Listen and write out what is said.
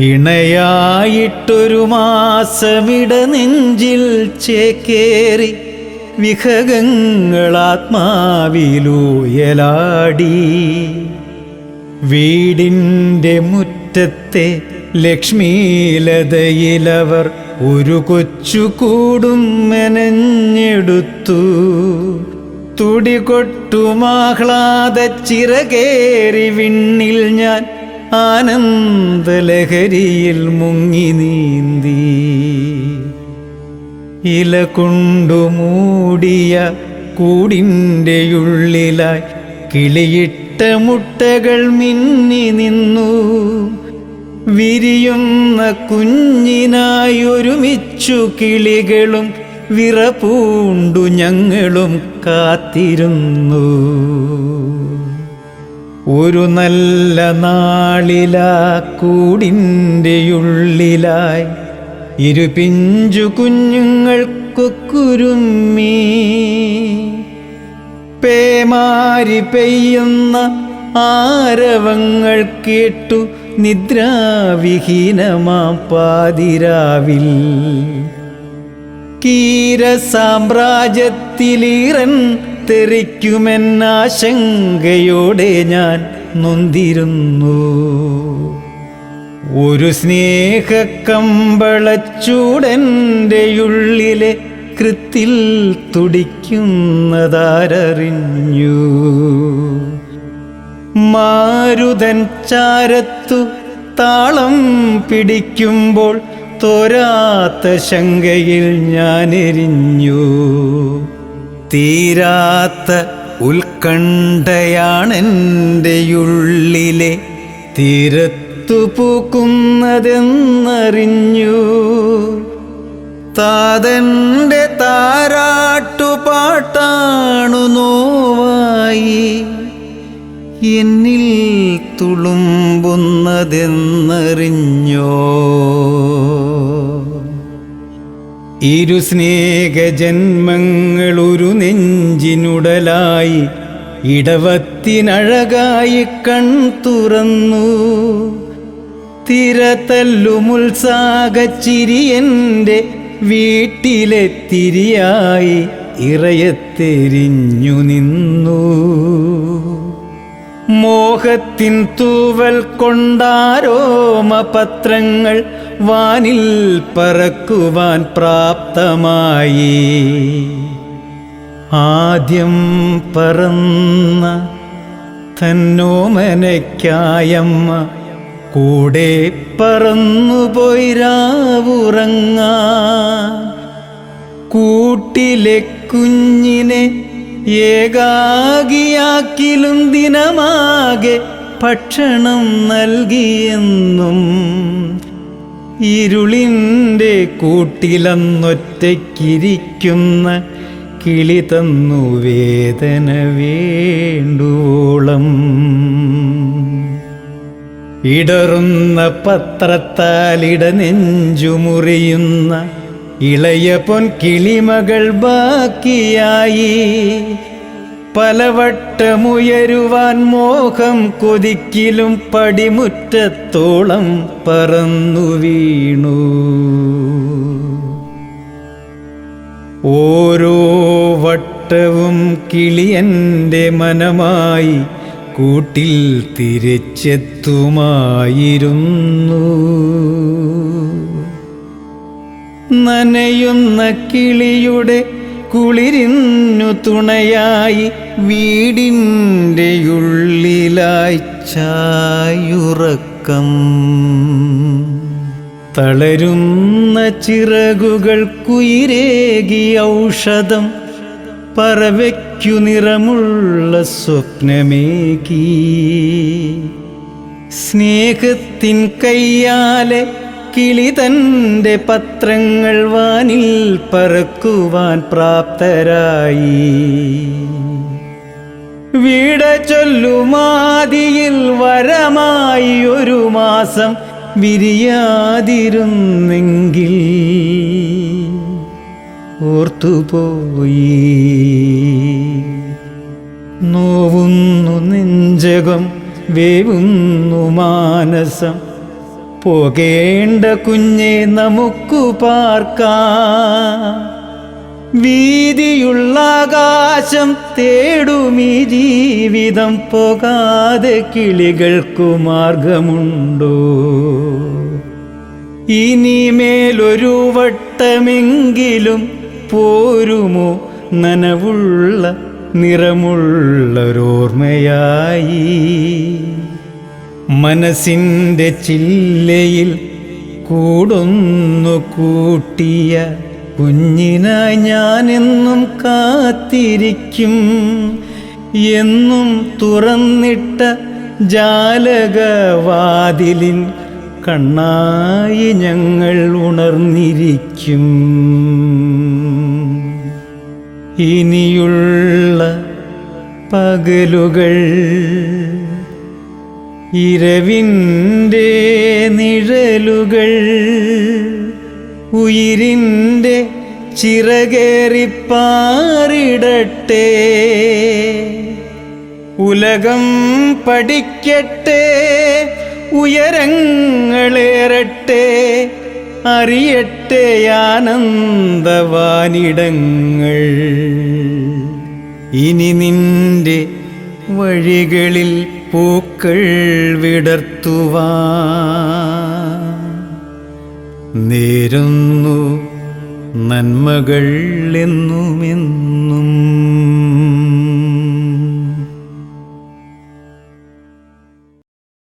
ഇണയായിട്ടൊരു മാസമിട നെഞ്ചിൽ ചേക്കേറി വിഹകങ്ങളാത്മാവിലൂയലാടി. വീടിന്റെ മുറ്റത്തെ ലക്ഷ്മീലതയിലവർ ഒരു കൊച്ചു കൂടും മെനഞ്ഞെടുത്തു. തുടികൊട്ടുമാഹ്ലാദ ചിറകേറി വിണ്ണിൽ ഞാൻ ആനന്ദലഹരിയിൽ മുങ്ങി നീന്തി. ഇല കൊണ്ടു മൂടിയ കൂടിന്റെ ഉള്ളിലായി കിളിയിട്ട മുട്ടകൾ മിന്നി നിന്നു. വിരിയുന്ന കുഞ്ഞിനായി ഒരുമിച്ചു കിളികളും വിറപൂണ്ടു ഞങ്ങളും കാത്തിരുന്നു. ഒരു നല്ല നാളിലാ കൂടിന്റെ ഉള്ളിലായി ഇരു പിഞ്ചു കുഞ്ഞുങ്ങൾക്കു കുരുമ്മി പേമാരി പെയ്യുന്ന ആരവങ്ങൾ കേട്ടു നിദ്രാവിഹീനമാ പാതിരാവിൽ. കീര സാമ്രാജ്യത്തിലീറൻ തെറിക്കുമെന്നാശങ്കയോടെ ഞാൻ നൊന്തിരുന്നു. ഒരു സ്നേഹക്കമ്പളച്ചൂടന്റെ ഉള്ളിലെ കൃത്തിൽ തുടിക്കുന്നതാരറിഞ്ഞു. മാരുതൻ ചാരത്തു താളം പിടിക്കുമ്പോൾ തോരാത്ത ശങ്കയിൽ ഞാൻ എരിഞ്ഞു തീരാത്ത ഉത്കണ്ഠയാണെന്റെ ഉള്ളിലെ തീരത്തു പൂക്കുന്നതെന്നറിഞ്ഞു. താതന്റെ താരാട്ടുപാട്ടാണു നോവായി. എന്നിൽ തുളുമ്പുന്നതെന്നറിഞ്ഞോ? ഇരു സ്നേഹജന്മങ്ങളൊരു നെഞ്ചിനുടലായി ഇടവത്തിനഴകായി കൺ തുറന്നു. തിരതല്ലുമുത്സാകച്ചിരിയന്റെ വീട്ടിലെ തിരിയായി ഇറയത്തെരിഞ്ഞു നിന്നു. മോഹത്തിൻ തൂവൽ കൊണ്ടാരോമപത്രങ്ങൾ വാനിൽ പറക്കുവാൻ പ്രാപ്തമായി. ആദ്യം പറന്ന തന്നോമനയ്ക്കായമ്മ കൂടെ പറന്നുപോയി രാവുറങ്ങ. കൂട്ടിലെ കുഞ്ഞിനെ ഏകാകിയാക്കിലും ദിനമാകെ ഭക്ഷണം നൽകിയെന്നും ഇരുളിന്റെ കൂട്ടിലന്നൊറ്റയ്ക്കിരിക്കുന്ന കിളി തന്നു വേദന വേണ്ടുവോളം ഇടറുന്ന പത്രത്താലിട നെഞ്ചുമുറിയുന്ന ഇളയ പൊൻ കിളിമകൾ ബാക്കിയായി. പലവട്ടമുയരുവാൻ മോഹം കൊതിക്കിലും പടിമുറ്റത്തോളം പറന്നു വീണു. ഓരോ വട്ടവും കിളിയന്റെ മനമായി കൂട്ടിൽ തിരിച്ചെത്തുമായിരുന്നു. നനയുന്ന കിളിയുടെ കുളിരിന്നു തുണയായി വീടിന്റെ ഉള്ളിലായി ചായുറക്കം. തളരുന്ന ചിറകുകൾ കുയിരേകി ഔഷധം പറവയ്ക്കു നിറമുള്ള സ്വപ്നമേകി. സ്നേഹത്തിൻ കയ്യാലെ കിളി തന്റെ പത്രങ്ങൾ വാനിൽ പറക്കുവാൻ പ്രാപ്തരായി. വീട ചൊല്ലുമാതിയിൽ വരമായി ഒരു മാസം വിരിയാതിരുന്നെങ്കിൽ ഓർത്തുപോയി. നോവുന്നു നെഞ്ചകം വേവുന്നു മാനസം പോകേണ്ട കുഞ്ഞെ നമുക്കു പാർക്കാം. വീതിയുള്ള ആകാശം തേടുമീ ജീവിതം. പോകാതെ കിളികൾക്കു മാർഗമുണ്ടോ? ഇനിമേലൊരു വട്ടമെങ്കിലും പോരുമോ? നനവുള്ള നിറമുള്ളൊരോർമ്മയായി. മനസ്സിന്റെ ചില്ലയിൽ കൂടൊന്നു കൂട്ടിയ കുഞ്ഞിനായി ഞാനെന്നും കാത്തിരിക്കും എന്നും തുറന്നിട്ട ജാലകവാതിലിൻ കണ്ണായി ഞങ്ങൾ ഉണർന്നിരിക്കും. ഇനിയുള്ള പകലുകൾ ഇരവിന്റെ നിഴലുകൾ ഉയിരിന്റെ ചിറകേറിപ്പാറിടട്ടെ. ഉലകം പഠിക്കട്ടെ ഉയരങ്ങളേറട്ടെ അറിയട്ടെ ആനന്ദവാനിടങ്ങൾ. ഇനി നിന്റെ വഴികളിൽ പൂക്കൾ വിടർത്തുവാ. നേരുന്നു നന്മകൾ എന്നുമെന്നും